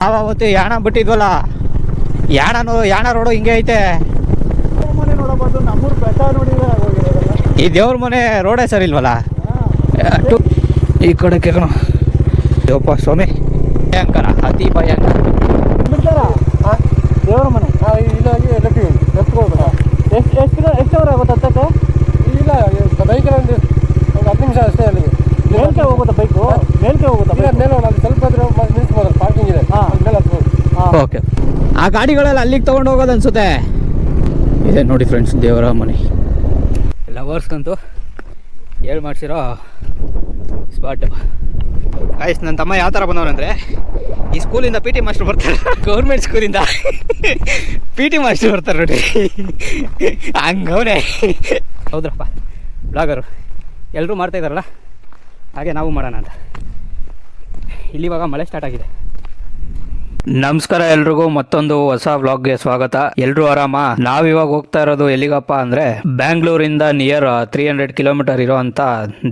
ನಾವು ಅವತ್ತು ಯಾಣ ಬಿಟ್ಟಿದ್ವಲ್ಲ? ಯಾಣನು ಯಾಣ ರೋಡು ಹಿಂಗೆ ಐತೆ. ಮನೆ ನೋಡಬಹುದು ನಮ್ಮೂರು ಬೆಟ್ಟ ನೋಡಿದ್ರೆ ಆಗೋಗಿರೋದಲ್ಲ ಈ ದೇವ್ರ ಮನೆ ರೋಡೇ ಸರಿ ಇಲ್ವಲ್ಲ ಈ ಕಡೆ ಕಣ ಯಪ್ಪ ಸ್ವಾಮಿ. ಭಯಂಕರ ಅತಿ ಭಯಂಕರ. ಬಿಡ್ತಾರ ದೇವ್ರ ಮನೆ. ಎಷ್ಟು ಎಷ್ಟು ಎಷ್ಟು ಅವರ್ ಆಗುತ್ತೆ ಇಲ್ಲ ಬೈಕಲ್ಲಿ ಒಂದು ಒಂದು ಹತ್ತು ನಿಮಿಷ ಅಷ್ಟೇ ಅಲ್ಲಿಗೆ ಮೇಲ್ಕೆ ಹೋಗುತ್ತಾ ಬೈಕು ಮೇಲ್ಕೆ ಹೋಗುತ್ತಾ ಇಲ್ಲ ಮೇಲೆ ಒಂದು ಅಲ್ಲಿ ಸ್ವಲ್ಪ ಆದ್ರೂ ನಿಲ್ಲಿಸ್ಬೋದು ಪಾರ್ಕಿಂಗ್ ಇದೆ. ಹಾಂ. ಮೇಲೆ ಹತ್ಬೋದು. ಓಕೆ. ಆ ಗಾಡಿಗಳೆಲ್ಲ ಅಲ್ಲಿಗೆ ತಗೊಂಡು ಹೋಗೋದು ಅನ್ಸುತ್ತೆ. ಇದೆ ನೋಡಿ ಫ್ರೆಂಡ್ಸ್ ದೇವರ ಮನೆ. ಲವರ್ಸ್ಗಂತೂ ಹೇಳಿ ಮಾಡಿಸಿರೋ ಸ್ಪಾಟ್ ಆಯ್ಸ್ ನನ್ನ ತಮ್ಮ ಯಾವ ಥರ ಬಂದವನಂದರೆ ಈ ಸ್ಕೂಲಿಂದ ಪಿ ಟಿ ಮಾಸ್ಟರ್ ಬರ್ತಾರೆ. ಗೌರ್ಮೆಂಟ್ ಸ್ಕೂಲಿಂದ ಪಿ ಟಿ ಮಾಸ್ಟರ್ ಬರ್ತಾರೆ ನೋಡಿ. ಹಂಗವನೇ. ಹೌದ್ರಪ್ಪ. ಬ್ಲಾಗರು ಎಲ್ಲರೂ ಮಾಡ್ತಾ ಇದ್ದಾರಲ್ಲ? ಹಾಗೆ ನಾವು ಮಾಡೋಣ ಅಂತ. ಇಲ್ಲಿವಾಗ ಮಳೆ ಸ್ಟಾರ್ಟ್ ಆಗಿದೆ. ನಮಸ್ಕಾರ ಎಲ್ರಿಗೂ, ಮತ್ತೊಂದು ಹೊಸ ವ್ಲಾಗ್ಗೆ ಸ್ವಾಗತ. ಎಲ್ರು ಆರಾಮ? ನಾವಿವಾಗ ಹೋಗ್ತಾ ಇರೋದು ಎಲ್ಲಿಗಪ್ಪ ಅಂದ್ರೆ ಬ್ಯಾಂಗ್ಳೂರಿಂದ ನಿಯರ್ ತ್ರೀ ಹಂಡ್ರೆಡ್ ಕಿಲೋಮೀಟರ್ ಇರೋಂತ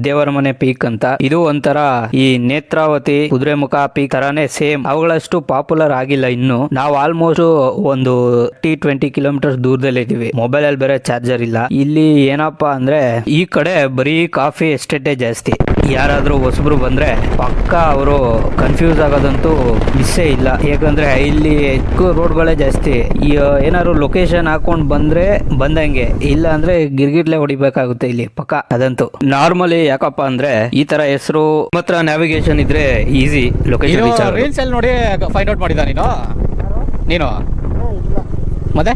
ದೇವರ ಮನೆ ಪೀಕ್ ಅಂತ. ಇದು ಒಂಥರ ಈ ನೇತ್ರಾವತಿ, ಕುದುರೆಮುಖ ಪೀಕ್ ತರಾನೇ ಸೇಮ್ ಅವುಗಳಷ್ಟು ಪಾಪ್ಯುಲರ್ ಆಗಿಲ್ಲ ಇನ್ನು. ನಾವು ಆಲ್ಮೋಸ್ಟ್ ಒಂದು ಟಿ ಟ್ವೆಂಟಿ ಕಿಲೋಮೀಟರ್ ದೂರದಲ್ಲಿ ಇದೀವಿ ಮೊಬೈಲ್ ಅಲ್ಲಿ ಬೇರೆ ಚಾರ್ಜರ್ ಇಲ್ಲ. ಇಲ್ಲಿ ಏನಪ್ಪಾ ಅಂದ್ರೆ ಈ ಕಡೆ ಬರೀ ಕಾಫಿ ಎಸ್ಟೇಟೇ ಜಾಸ್ತಿ. ಯಾರಾದರೂ ಹೊಸಬ್ರು ಬಂದರೆ ಪಕ್ಕ ಅವರು ಕನ್ಫ್ಯೂಸ್ ಆಗೋದಂತೂ ಮಿಸ್ಸೇ ಇಲ್ಲ. ಯಾಕಂದರೆ ಇಲ್ಲಿ ಹೆಚ್ಚು ರೋಡ್ಗಳೇ ಜಾಸ್ತಿ. ಏನಾದ್ರು ಲೊಕೇಶನ್ ಹಾಕೊಂಡು ಬಂದರೆ ಬಂದಂಗೆ. ಇಲ್ಲ ಅಂದರೆ ಗಿರ್ಗಿಟ್ಲೆ ಹೊಡಿಬೇಕಾಗುತ್ತೆ ಇಲ್ಲಿ ಪಕ್ಕ ಅದಂತೂ. ನಾರ್ಮಲಿ ಯಾಕಪ್ಪ ಅಂದರೆ ಈ ಥರ ಹೆಸರು ಮಾತ್ರ ನ್ಯಾವಿಗೇಷನ್ ಇದ್ರೆ ಈಸಿ ಲೊಕೇಶನ್ ರೀಲ್ಸಲ್ಲಿ ನೋಡಿ ಫೈಂಡ್ ಔಟ್ ಮಾಡಿದ ನೀನು? ನೀನು? ಮತ್ತೆ?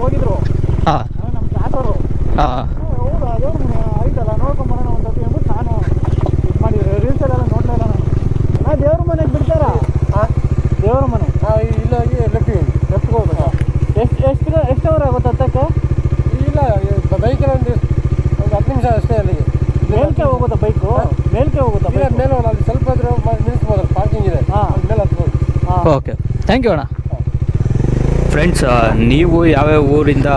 ಹೋಗಿದ್ರು. ಹಾಂ. ನೋಡ್ಕೊಂಬರೋಣ ಒಂದು ಸತಿ ಅಂದ್ಬಿಟ್ಟು ನಾನು ಇದು ಮಾಡಿದ್ರೆ ರೀಲ್ಸಲ್ಲೆಲ್ಲ ನೋಡ್ಲೇ ಇಲ್ಲ ನಾನು. ನಾ ದೇವ್ರ ಮನೆಗೆ ಬಿಡ್ತಾರ? ದೇವ್ರ ಮನೆ? ಇಲ್ಲಾಗಿ ಲೆಫ್ಟ್ ಲೆಫ್ಟ್ ಹೋಗ್ಬೇಕು. ಎಷ್ಟು ಎಷ್ಟು ಎಷ್ಟು ಅವರ್ ಆಗುತ್ತೆ ಹತ್ತಕ್ಕೆ? ಇಲ್ಲ ಬೈಕಲ್ಲಿ ಒಂದು ಒಂದು ಹತ್ತು ನಿಮಿಷ ಅಷ್ಟೇ ಅಲ್ಲಿಗೆ ಮೇಲ್ಕೆ ಹೋಗುತ್ತಾ ಬೈಕು? ಮೇಲ್ಕೆ ಹೋಗುತ್ತಾ ಇಲ್ಲ ಮೇಲೆ ಒಂದು ಅಲ್ಲಿ ಸ್ವಲ್ಪ ಆದ್ರೂ ನಿಲ್ಲಿಸ್ಬೋದು ಪಾರ್ಕಿಂಗ್ ಇದೆ. ಹಾಂ. ಅಲ್ಲಿ ಮೇಲೆ ಹತ್ಬೋದು. ಹಾಂ. ಓಕೆ. ಥ್ಯಾಂಕ್ ಯು ಅಣ್ಣ. ಫ್ರೆಂಡ್ಸ್ ನೀವು ಯಾವ್ಯಾವ ಊರಿಂದ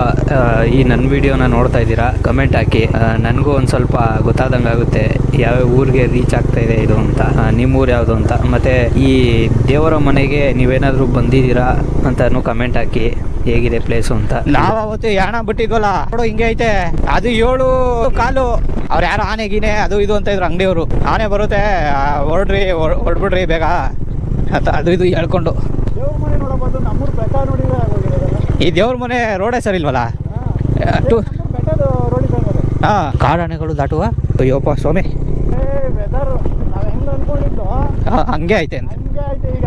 ಈ ನನ್ನ ವಿಡಿಯೋನ ನೋಡ್ತಾ ಇದ್ದೀರಾ ಕಮೆಂಟ್ ಹಾಕಿ. ನನಗೂ ಒಂದು ಸ್ವಲ್ಪ ಗೊತ್ತಾದಂಗೆ ಆಗುತ್ತೆ ಯಾವ್ಯಾವ ಊರಿಗೆ ರೀಚ್ ಆಗ್ತಾ ಇದೆ ಇದು ಅಂತ. ನಿಮ್ಮ ಊರು ಯಾವುದು ಅಂತ. ಮತ್ತು ಈ ದೇವರ ಮನೆಗೆ ನೀವೇನಾದರೂ ಬಂದಿದ್ದೀರಾ ಅಂತಾನು ಕಮೆಂಟ್ ಹಾಕಿ ಹೇಗಿದೆ ಪ್ಲೇಸು ಅಂತ. ನಾವು ಅವತ್ತು ಯಾಣ ಬಿಟ್ಟಿದ್ವಲ್ಲ ನೋಡು ಹಿಂಗೆ ಐತೆ. ಅದು ಏಳು ಕಾಲು. ಅವ್ರು ಯಾರು ಆನೆ ಗೀನೆ ಅದು ಇದು ಅಂತ ಇದ್ರು ಅಂಗಡಿಯವರು. ಆನೆ ಬರುತ್ತೆ ಹೊರಡ್ರಿ ಹೊರ್- ಹೊರಡ್ಬಿಡ್ರಿ ಬೇಗ. ಅದು ಇದು ಹೇಳ್ಕೊಂಡು. ಈ ದೇವ್ರ ಮನೆ ರೋಡೇ ಸರಿ ಇಲ್ವಲ್ಲ? ಇದ್ದಂಗೆ ಹಾ. ಕಾಡಾನೆಗಳು ದಾಟುವ? ಅಯ್ಯೋಪ್ಪ ಸ್ವಾಮಿ. ಏ ವೆದರ್ ನಾವು ಹೆಂಗೆ ಅನ್ಕೊಂಡಿದ್ದು ಹಾ, ಹಂಗೆ ಐತೆ ಅಂತ. ಈಗ.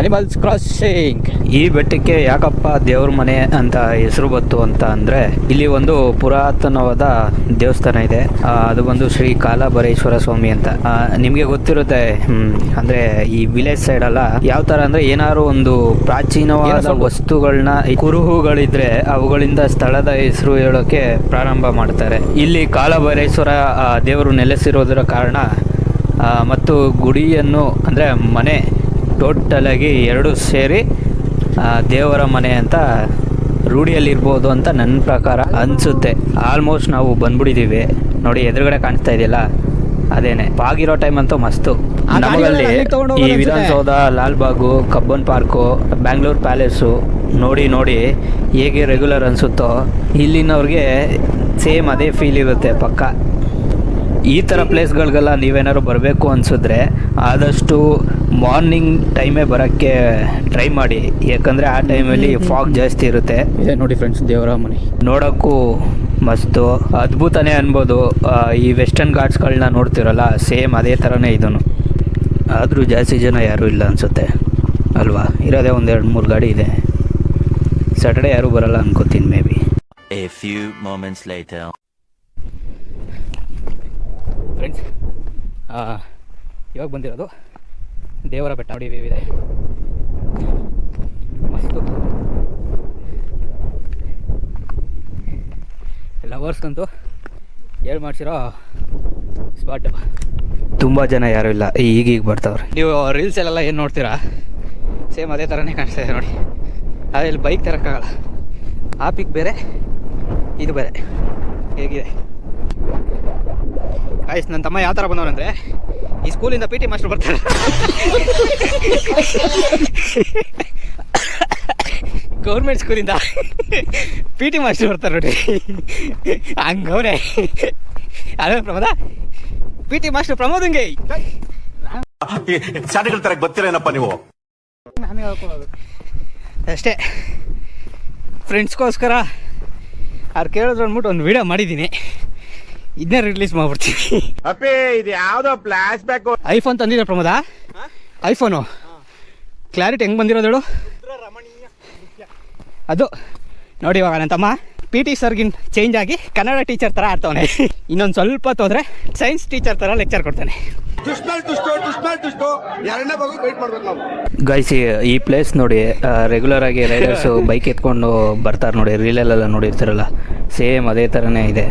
ಅನಿಮಲ್ಸ್ ಕ್ರಾಸಿಂಗ್ ಈ ಬೆಟ್ಟಕ್ಕೆ ಯಾಕಪ್ಪ ದೇವ್ರ ಮನೆ ಅಂತ ಹೆಸರು ಬಂತು ಅಂತ ಅಂದ್ರೆ ಇಲ್ಲಿ ಒಂದು ಪುರಾತನವಾದ ದೇವಸ್ಥಾನ ಇದೆ. ಅದು ಬಂದು ಶ್ರೀ ಕಾಲಭರೇಶ್ವರ ಸ್ವಾಮಿ ಅಂತ. ನಿಮಗೆ ಗೊತ್ತಿರುತ್ತೆ ಅಂದ್ರೆ ಈ ವಿಲೇಜ್ ಸೈಡ್ ಅಲ್ಲ ಯಾವ ತರ ಅಂದ್ರೆ ಏನಾದ್ರು ಒಂದು ಪ್ರಾಚೀನವಾದ ವಸ್ತುಗಳನ್ನ ಕುರುಹುಗಳಿದ್ರೆ ಅವುಗಳಿಂದ ಸ್ಥಳದ ಹೆಸರು ಹೇಳೋಕೆ ಪ್ರಾರಂಭ ಮಾಡ್ತಾರೆ. ಇಲ್ಲಿ ಕಾಲಭೈರೇಶ್ವರ ದೇವರು ನೆಲೆಸಿರೋದರ ಕಾರಣ ಮತ್ತು ಗುಡಿಯನ್ನು ಅಂದರೆ ಮನೆ ಟೋಟಲ್ ಆಗಿ ಎರಡು ಸೇರಿ ದೇವರ ಮನೆ ಅಂತ ರೂಢಿಯಲ್ಲಿರ್ಬೋದು ಅಂತ ನನ್ನ ಪ್ರಕಾರ ಅನಿಸುತ್ತೆ. ಆಲ್ಮೋಸ್ಟ್ ನಾವು ಬಂದ್ಬಿಟ್ಟಿದ್ದೀವಿ ನೋಡಿ ಎದುರುಗಡೆ ಕಾಣಿಸ್ತಾ ಇದೆಯಲ್ಲ? ಅದೇನೆ. ಬಾಗಿರೋ ಟೈಮ್ ಅಂತೂ ಮಸ್ತು. ತಗೊಂಡು ಈ. Vidhana Soudha Lalbagh Cubbon park Bangalore palace ನೋಡಿ ನೋಡಿ ಹೇಗೆ ರೆಗ್ಯುಲರ್ ಅನಿಸುತ್ತೋ ಇಲ್ಲಿನವ್ರಿಗೆ ಸೇಮ್ ಅದೇ ಫೀಲ್ ಇರುತ್ತೆ ಪಕ್ಕ. ಈ ಥರ ಪ್ಲೇಸ್ಗಳಿಗೆಲ್ಲ ನೀವೇನಾದ್ರು ಬರಬೇಕು ಅನಿಸಿದ್ರೆ ಆದಷ್ಟು ಮಾರ್ನಿಂಗ್ ಟೈಮೇ ಬರೋಕ್ಕೆ ಟ್ರೈ ಮಾಡಿ. ಯಾಕಂದರೆ ಆ ಟೈಮಲ್ಲಿ ಫಾಗ್ ಜಾಸ್ತಿ ಇರುತ್ತೆ. ಇದೆ ನೋಡಿ ಫ್ರೆಂಡ್ಸ್ ದೇವರ ಮನೆ. ನೋಡೋಕ್ಕೂ ಮಸ್ತು. ಅದ್ಭುತನೇ ಅನ್ಬೋದು. ಈ ವೆಸ್ಟರ್ನ್ ಘಾಟ್ಸ್ಗಳನ್ನ ನೋಡ್ತಿರಲ್ಲ ಸೇಮ್ ಅದೇ ಥರನೇ ಇದನ್ನು ಆದರೂ ಜಾಸ್ತಿ ಜನ ಯಾರೂ ಇಲ್ಲ ಅನಿಸುತ್ತೆ. ಅಲ್ವಾ? ಇರೋದೇ ಒಂದೆರಡು ಮೂರು ಗಾಡಿ ಇದೆ. ಸ್ಯಾಟರ್ಡೇ ಯಾರೂ ಬರಲ್ಲ ಅನ್ಕೋತೀನಿ may be a few moments light friends ಇವಾಗ ಬಂದಿರೋದು ದೇವರ ಬೆಟ್ಟ ನೋಡಿ ವಿವಿಧ ಇದೆ. ಮಸ್ತು ಲವರ್ಸ್ಗಂತೂ ಹೇಳಿ ಮಾಡ್ಸಿರೋ ಸ್ಪಾಟ್ ತುಂಬ ಜನ ಯಾರೂ ಇಲ್ಲ ಈಗೀಗ ಬರ್ತಾವ್ರೆ. ನೀವು ರೀಲ್ಸಲ್ಲೆಲ್ಲ ಏನು ನೋಡ್ತೀರಾ? ಸೇಮ್ ಅದೇ ಥರನೇ ಕಾಣಿಸ್ತಾ ಇದೆ ನೋಡಿ. ಅದೇ ಇಲ್ಲಿ ಬೈಕ್ ತರೋಕ್ಕಾಗಲ್ಲ ಆ ಪಿಕ್ ಬೇರೆ ಇದು ಬೇರೆ. ಹೇಗಿದೆ? ಆಯ್ತು ನನ್ನ ತಮ್ಮ ಯಾವ ಥರ ಬಂದವನಂದರೆ ಈ ಸ್ಕೂಲಿಂದ ಪಿ ಟಿ ಮಾಸ್ಟರ್ ಬರ್ತಾರೆ. ಗೌರ್ಮೆಂಟ್ ಸ್ಕೂಲಿಂದ ಪಿ ಟಿ ಮಾಸ್ಟರ್ ಬರ್ತಾರೆ ನೋಡಿ. ಹಂಗವ್ರೆ. ಅದೇ ಪ್ರಮೋದ? ಪಿ ಟಿ ಮಾಸ್ಟರ್ ಪ್ರಮೋದಂಗೆ. ಶಾಲೆಗಳ ತರ ಬರ್ತೀರೇನಪ್ಪ ನೀವು? ನಾನೇ ಹೇಳ್ಕೊಳ್ಳೋದು. ಅಷ್ಟೇ. ಫ್ರೆಂಡ್ಸ್ಗೋಸ್ಕರ ಅವ್ರು ಕೇಳಿದ್ರು ಅಂದ್ಬಿಟ್ಟು ಒಂದು ವಿಡಿಯೋ ಮಾಡಿದ್ದೀನಿ. ಇದನ್ನೇ ರಿಲೀಸ್ ಮಾಡ್ಬಿಡ್ತೀವಿ. ಅಪ್ಪೇ ಇದು ಯಾವ್ದೋ ಫ್ಲಾಶ್ ಬ್ಯಾಕ್ ಐಫೋನ್ ತಂದಿದ್ರೆ ಪ್ರಮೋದ? ಐಫೋನು. ಕ್ಲಾರಿಟಿ ಹೆಂಗೆ ಬಂದಿರೋದು ಹೇಳು? ಅದು. ನೋಡಿ ಇವಾಗ ನನ್ನ ತಮ್ಮ ಪಿ ಟಿ ಸರ್ಗಿನ್ ಚೇಂಜ್ ಆಗಿ ಕನ್ನಡ ಟೀಚರ್ ಥರ ಆಡ್ತವನೆ. ಇನ್ನೊಂದು ಸ್ವಲ್ಪ ತೋದ್ರೆ ಹೋದ್ರೆ ಸೈನ್ಸ್ ಟೀಚರ್ ಥರ ಲೆಕ್ಚರ್ ಕೊಡ್ತಾನೆ ಗೈಸ್ ಈ ಪ್ಲೇಸ್ ನೋಡಿ ರೆಗ್ಯುಲರ್ ಆಗಿ ರೈಡರ್ಸ್ ಬೈಕ್ ಎತ್ಕೊಂಡು ಬರ್ತಾರೆ ನೋಡಿ ರೀಲಲ್ಲೆಲ್ಲ ನೋಡಿರ್ತಾರಲ್ಲ? ಸೇಮ್ ಅದೇ ಥರನೇ ಇದೆ.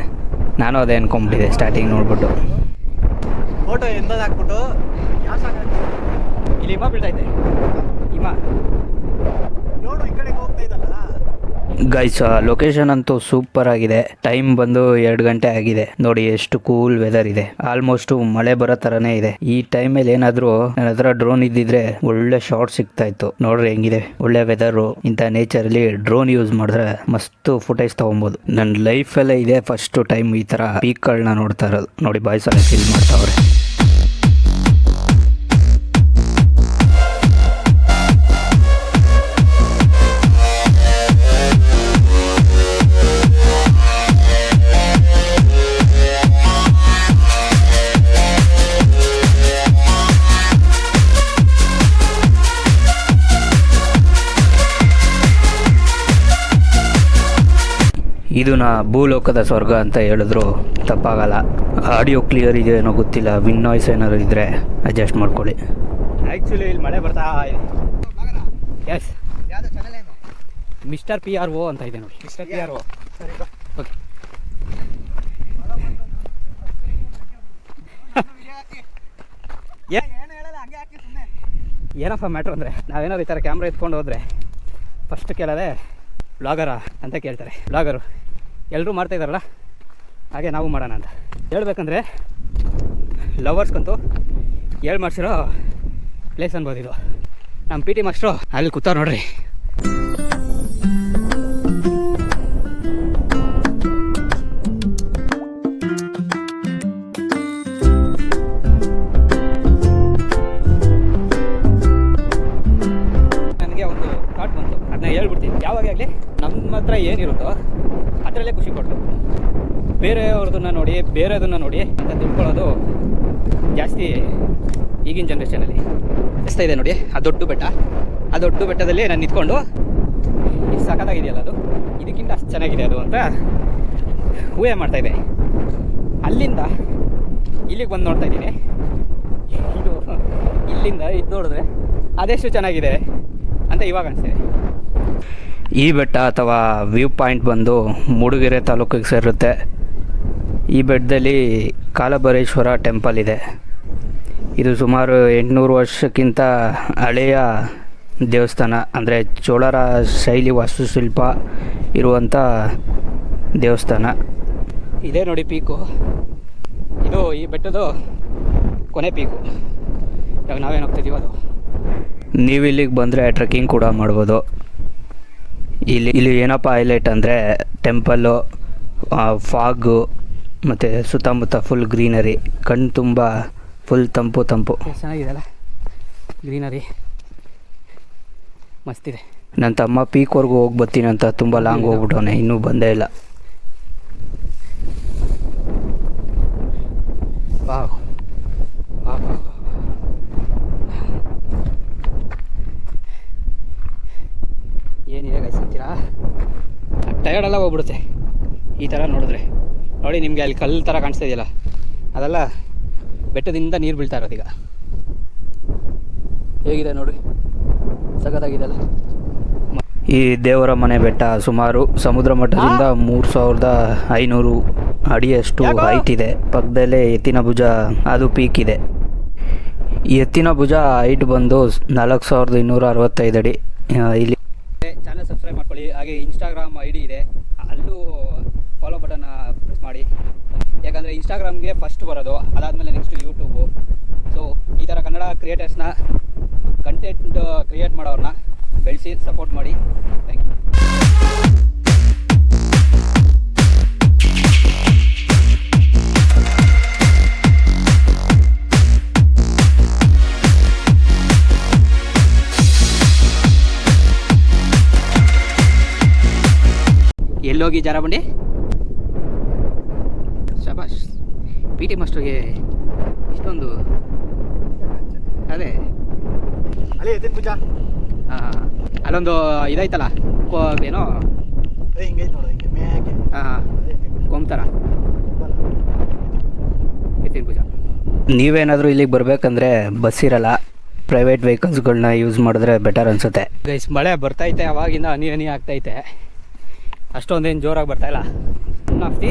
ನಾನು ಅದೇ ಅನ್ಕೊಂಬಿಟ್ಟಿದೆ ಸ್ಟಾರ್ಟಿಂಗ್ ನೋಡ್ಬಿಟ್ಟು. ಫೋಟೋ ಎಂದದ ಹಾಕ್ಬಿಟ್ಟು ಇಲ್ಲಿ ಹಿಮ ಬೀಳ್ತೈತೆ ಹಿಮ ನೋಡು ಈ ಕಡೆಗೆ ಹೋಗ್ತಾ ಇದ್ದಲ್ಲ ಗೈಸ್ ಲೊಕೇಶನ್ ಅಂತೂ ಸೂಪರ್ ಆಗಿದೆ. ಟೈಮ್ ಬಂದು ಎರಡು ಗಂಟೆ ಆಗಿದೆ. ನೋಡಿ ಎಷ್ಟು ಕೂಲ್ ವೆದರ್ ಇದೆ. ಆಲ್ಮೋಸ್ಟ್ ಮಳೆ ಬರೋ ತರನೇ ಇದೆ. ಈ ಟೈಮಲ್ಲಿ ಏನಾದರೂ ನನ್ನ ಹತ್ರ ಡ್ರೋನ್ ಇದ್ದಿದ್ರೆ ಒಳ್ಳೆ ಶಾರ್ಟ್ ಸಿಗ್ತಾ ಇತ್ತು. ನೋಡ್ರಿ ಹೆಂಗಿದೆ. ಒಳ್ಳೆ ವೆದರ್ ಇಂತ ನೇಚರ್ ಅಲ್ಲಿ ಡ್ರೋನ್ ಯೂಸ್ ಮಾಡಿದ್ರೆ ಮಸ್ತ್ ಫುಟೇಜ್ ತಗೊಬೋದು. ನನ್ನ ಲೈಫ್ ಎಲ್ಲ ಇದೆ ಫಸ್ಟ್ ಟೈಮ್ ಈ ತರ ಪೀಕ್ ಗಳನ್ನ ನೋಡ್ತಾ ಇರೋದು. ನೋಡಿ ಬಾಯ್ಸ್ ಎಲ್ಲ ಫೀಲ್ ಮಾಡ್ತಾವ್ರೆ ಇದು ನಾ ಭೂಲೋಕದ ಸ್ವರ್ಗ ಅಂತ ಹೇಳಿದ್ರು ತಪ್ಪಾಗಲ್ಲ. ಆಡಿಯೋ ಕ್ಲಿಯರ್ ಇದೆ ಏನೋ ಗೊತ್ತಿಲ್ಲ ವಿನ್ ನಾಯ್ಸ್ ಏನಾದ್ರು ಇದ್ದರೆ ಅಡ್ಜಸ್ಟ್ ಮಾಡ್ಕೊಳ್ಳಿ. ಆ್ಯಕ್ಚುಲಿ ಇಲ್ಲಿ ಮಳೆ ಬರ್ತಾ ಇದೆ. Yes Mister P R O ಅಂತ ಇದೆ ನೋಡಿ. ಮಿಸ್ಟರ್ ಪಿ ಆರ್ ಸರಿ ಬಾ. ಓಕೆ ಏನಪ್ಪ ಮ್ಯಾಟ್ರ್ ಅಂದರೆ ನಾವೇನಾದ್ರು ಈ ಥರ ಕ್ಯಾಮ್ರಾ ಎತ್ಕೊಂಡು ಹೋದರೆ ಫಸ್ಟ್ ಕೇಳೋದೆ ಬ್ಲಾಗರ ಅಂತ ಕೇಳ್ತಾರೆ. ಬ್ಲಾಗರು ಎಲ್ಲರೂ ಮಾಡ್ತಾ ಇದ್ದಾರಲ್ಲ? ಹಾಗೆ ನಾವು ಮಾಡೋಣ ಅಂತ. ಹೇಳ್ಬೇಕಂದ್ರೆ ಲವರ್ಸ್ಗಂತೂ ಹೇಳಿ ಮಾಡಿಸಿರೋ ಪ್ಲೇಸ್ ಅನ್ಬೋದು ಇದು. ನಮ್ಮ ಪಿ ಟಿ ಮಾಸ್ಟ್ರು ಅಲ್ಲಿ ಕೂತಾರ ನೋಡ್ರಿ. ನನಗೆ ಒಂದು ಥಾಟ್ ಬಂತು. ಅದನ್ನ ಹೇಳ್ಬಿಡ್ತೀನಿ. ಯಾವಾಗ ಆಗಲಿ, ನಮ್ಮ ಹತ್ರ ಏನಿರುತ್ತೋ ಅದರಲ್ಲೇ ಖುಷಿ ಕೊಟ್ಟರು. ಬೇರೆಯವ್ರದನ್ನ ನೋಡಿ, ಬೇರೆದನ್ನ ನೋಡಿ ಅಂತ ತಿಳ್ಕೊಳ್ಳೋದು ಜಾಸ್ತಿ ಈಗಿನ ಜನ್ರೇಷನಲ್ಲಿ ಎಷ್ಟ ಇದೆ ನೋಡಿ, ಆ ದೊಡ್ಡ ಬೆಟ್ಟ. ಆ ದೊಡ್ಡ ಬೆಟ್ಟದಲ್ಲಿ ನಾನು ನಿಂತ್ಕೊಂಡು ಎಷ್ಟು ಸಖತ್ತಾಗಿದೆಯಲ್ಲ ಅದು? ಇದಕ್ಕಿಂತ ಅಷ್ಟು ಚೆನ್ನಾಗಿದೆ ಅದು ಅಂತ ಊಹೆ ಮಾಡ್ತಾಯಿದ್ದೆ ಅಲ್ಲಿಂದ ಇಲ್ಲಿಗೆ ಬಂದು ನೋಡ್ತಾ ಇದ್ದೀನಿ. ಇದು ಇಲ್ಲಿಂದ ಇದು ನೋಡಿದ್ರೆ ಅದೆಷ್ಟು ಚೆನ್ನಾಗಿದೆ ಅಂತ ಇವಾಗ ಅನಿಸ್ತಿದೆ. ಈ ಬೆಟ್ಟ ಅಥವಾ ವ್ಯೂ ಪಾಯಿಂಟ್ ಬಂದು ಮೂಡುಗೆರೆ ತಾಲೂಕಿಗೆ ಸೇರುತ್ತೆ. ಈ ಬೆಟ್ಟದಲ್ಲಿ ಕಾಲಭರೇಶ್ವರ ಟೆಂಪಲ್ ಇದೆ. ಇದು ಸುಮಾರು ಎಂಟುನೂರು ವರ್ಷಕ್ಕಿಂತ ಹಳೆಯ ದೇವಸ್ಥಾನ, ಅಂದರೆ ಚೋಳರ ಶೈಲಿ ವಾಸ್ತುಶಿಲ್ಪ ಇರುವಂಥ ದೇವಸ್ಥಾನ. ಇದೇ ನೋಡಿ ಪೀಕು. ಇದು ಈ ಬೆಟ್ಟದ ಕೊನೆ ಪೀಕು. ಇವಾಗ ನಾವೇನು ಹೋಗ್ತಿದ್ದೀವಿ ಅದು. ನೀವು ಇಲ್ಲಿಗೆ ಬಂದರೆ ಟ್ರೆಕ್ಕಿಂಗ್ ಕೂಡ ಮಾಡ್ಬೋದು. ಇಲ್ಲಿ ಇಲ್ಲಿ ಏನಪ್ಪ ಹೈಲೈಟ್ ಅಂದರೆ ಟೆಂಪಲ್ಲು ಫಾಗು ಮತ್ತು ಸುತ್ತಮುತ್ತ ಫುಲ್ ಗ್ರೀನರಿ ಕಣ್ಣು ತುಂಬ ಫುಲ್ ತಂಪು ತಂಪು. ಚೆನ್ನಾಗಿದೆಯಲ್ಲ? ಗ್ರೀನರಿ ಮಸ್ತಿದೆ. ನನ್ನ ತಮ್ಮ ಪೀಕ್ವರೆಗೂ ಹೋಗಿ ಬರ್ತೀನಿ ಅಂತ ತುಂಬ ಲಾಂಗ್ ಹೋಗ್ಬಿಟ್ಟವನೆ ಇನ್ನೂ ಬಂದೇ ಇಲ್ಲ. ವಾವ್ ಏನಿದೆ ಟಯರ್ಡೆಲ್ಲ ಹೋಗ್ಬಿಡುತ್ತೆ. ಈ ಥರ ನೋಡಿದ್ರೆ. ನೋಡಿ ನಿಮಗೆ ಅಲ್ಲಿ ಕಲ್ಲು ಥರ ಕಾಣಿಸ್ತಾ ಇದೆಯಲ್ಲ? ಅದೆಲ್ಲ ಬೆಟ್ಟದಿಂದ ನೀರು ಬೀಳ್ತಾ ಇರೋದೀಗ ಹೇಗಿದೆ ನೋಡಿ? ಸಖತ್ತಾಗಿದೆಯಲ್ಲ? ಈ ದೇವರ ಮನೆ ಬೆಟ್ಟ ಸುಮಾರು ಸಮುದ್ರ ಮಟ್ಟದಿಂದ ಮೂರು ಸಾವಿರದ ಐನೂರು ಅಡಿಯಷ್ಟು ಹೈಟ್ ಇದೆ. ಪಕ್ಕದಲ್ಲೇ ಎತ್ತಿನ ಭುಜ ಅದು ಪೀಕ್ ಇದೆ. ಎತ್ತಿನ ಭುಜ ಹೈಟ್ ಬಂದು ನಾಲ್ಕು ಸಾವಿರದ ಇನ್ನೂರ ಅರವತ್ತೈದು ಅಡಿ. ಇಲ್ಲಿ ಹಾಗೆ ಇನ್ಸ್ಟಾಗ್ರಾಮ್ ಐ ಡಿ ಇದೆ. ಅಲ್ಲೂ ಫಾಲೋ ಬಟನ್ ಪ್ರೆಸ್ ಮಾಡಿ. ಯಾಕಂದರೆ ಇನ್ಸ್ಟಾಗ್ರಾಮ್ಗೆ ಫಸ್ಟ್ ಬರೋದು, ಅದಾದಮೇಲೆ ನೆಕ್ಸ್ಟ್ ಯೂಟ್ಯೂಬು ಸೊ ಈ ಥರ ಕನ್ನಡ ಕ್ರಿಯೇಟರ್ಸ್ನ ಕಂಟೆಂಟ್ ಕ್ರಿಯೇಟ್ ಮಾಡೋರನ್ನ ಬೆಳೆಸಿ ಸಪೋರ್ಟ್ ಮಾಡಿ. ಥ್ಯಾಂಕ್ ಯು ಎಲ್ಲೋಗಿ ಜಾರ ಬಂಡಿ. ಶಬಾಷ್. ಪಿ ಟಿ ಮಾಸ್ಟರ್ಗೆ ಇಷ್ಟೊಂದು ಅದೇ. ಅಲ್ಲಿ ಎತ್ತಿನ ಪೂಜಾ? ಹಾಂ ಅಲ್ಲೊಂದು ಇದಾಯ್ತಲ್ಲ ಕೋ ಏನೋ? ಏ ಹಿಂಗೈತೆ ನೋಡು ಹಿಂಗೆ ಪೂಜಾ. ಕೊಂಬ್ತಾರ. ಎತ್ತಿನ ಪೂಜಾ. ನೀವೇನಾದರೂ ಇಲ್ಲಿಗೆ ಬರಬೇಕಂದ್ರೆ ಬಸ್ ಇರಲ್ಲ. ಪ್ರೈವೇಟ್ ವೆಹಿಕಲ್ಸ್ಗಳನ್ನ ಯೂಸ್ ಮಾಡಿದ್ರೆ ಬೆಟರ್ ಅನಿಸುತ್ತೆ. ಗೈಸ್ ಮಳೆ ಬರ್ತೈತೆ ಅವಾಗಿಂದ ಹನಿ ಹನಿ ಆಗ್ತೈತೆ ಅಷ್ಟೊಂದೇನು ಜೋರಾಗಿ ಬರ್ತಾಯಿಲ್ಲ ಒನ್ ಆಫ್ ದಿ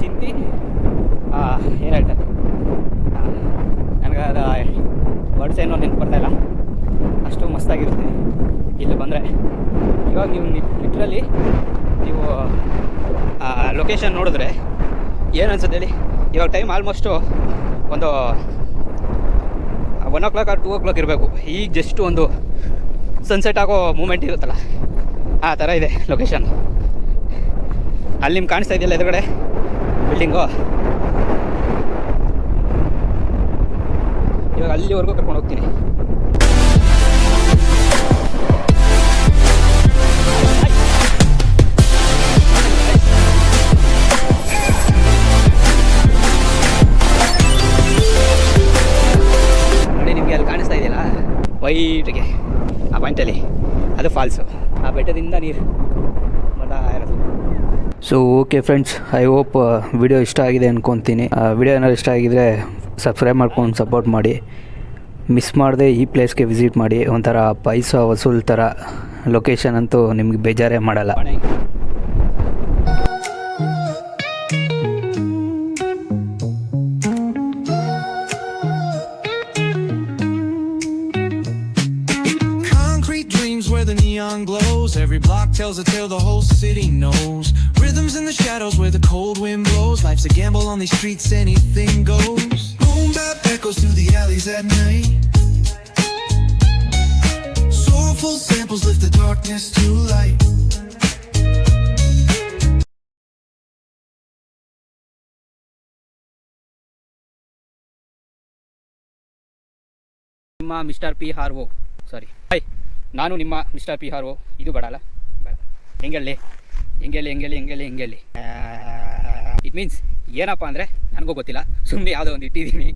ಚಿಂತಿ ಏನು ಹೇಳ್ತಾರೆ? ನನಗೆ ಅದು ವರ್ಡ್ಸ್ ಏನೋ ಬರ್ತಾ ಬರ್ತಾಯಿಲ್ಲ ಅಷ್ಟು ಮಸ್ತಾಗಿರುತ್ತೆ. ಇಲ್ಲಿ ಬಂದರೆ. ಇವಾಗ ನೀವು ಲಿಟ್ರಲಿ ನೀವು ಲೊಕೇಶನ್ ನೋಡಿದ್ರೆ ಏನು ಅನ್ಸುತ್ತೆ ಹೇಳಿ? ಇವಾಗ ಟೈಮ್ ಆಲ್ಮೋಸ್ಟು ಒಂದು one o'clock or two o'clock ಇರಬೇಕು. ಈಗ ಜಸ್ಟ್ ಒಂದು ಸನ್ಸೆಟ್ ಆಗೋ ಮೂಮೆಂಟ್ ಇರುತ್ತಲ್ಲ. ಆ ಥರ ಇದೆ ಲೊಕೇಶನ್ ಅಲ್ಲಿ ನಿಮ್ಗೆ ಕಾಣಿಸ್ತಾ ಇದೆಯಲ್ಲ ಎದುರುಗಡೆ ಬಿಲ್ಡಿಂಗು? ಇವಾಗ ಅಲ್ಲಿವರೆಗೂ ಕರ್ಕೊಂಡು ಹೋಗ್ತೀನಿ. ನೋಡಿ ನಿಮಗೆ ಅಲ್ಲಿ ಕಾಣಿಸ್ತಾ ಇದೆಯಲ್ಲ? ವೈಟಿಗೆ, ಆ ಪಾಯಿಂಟಲ್ಲಿ ಅದು ಫಾಲ್ಸು ಆ ಬೆಟ್ಟದಿಂದ ನೀರು. So okay friends I hope video ಇಷ್ಟ ಆಗಿದೆ ಅಂದ್ಕೊತೀನಿ ವಿಡಿಯೋ ಏನಾದ್ರು ಇಷ್ಟ ಆಗಿದರೆ ಸಬ್ಸ್ಕ್ರೈಬ್ ಮಾಡ್ಕೊಂಡು ಸಪೋರ್ಟ್ ಮಾಡಿ ಮಿಸ್ ಮಾಡದೆ ಈ ಪ್ಲೇಸ್ಗೆ ವಿಸಿಟ್ ಮಾಡಿ ಒಂಥರ ಪೈಸ ವಸೂಲ್ ಥರ ಲೊಕೇಶನ್ ಅಂತೂ ನಿಮ್ಗೆ ಬೇಜಾರೇ ಮಾಡಲ್ಲ. Every block tells a tale the whole city knows. Rhythms in the shadows where the cold wind blows. Life's a gamble on these streets, anything goes. Boom bap echoes through the alleys at night. Soulful samples lift the darkness to light. ನಿಮ್ಮ Mister P R O sorry hi ನಾನು ನಿಮ್ಮ Mister P R ಒ ಇದು ಬೇಡಲ್ಲ ಬೇಡ ಹೆಂಗೆಲ್ಲಿ ಹೆಂಗೆಲ್ಲಿ ಹೆಂಗೇಳಿ ಹೆಂಗೇಳಿ ಹೆಂಗೇಳಿ it means ಏನಪ್ಪ ಅಂದರೆ ನನಗೂ ಗೊತ್ತಿಲ್ಲ. ಸುಮ್ಮನೆ ಯಾವುದೋ ಒಂದು ಇಟ್ಟಿದ್ದೀನಿ.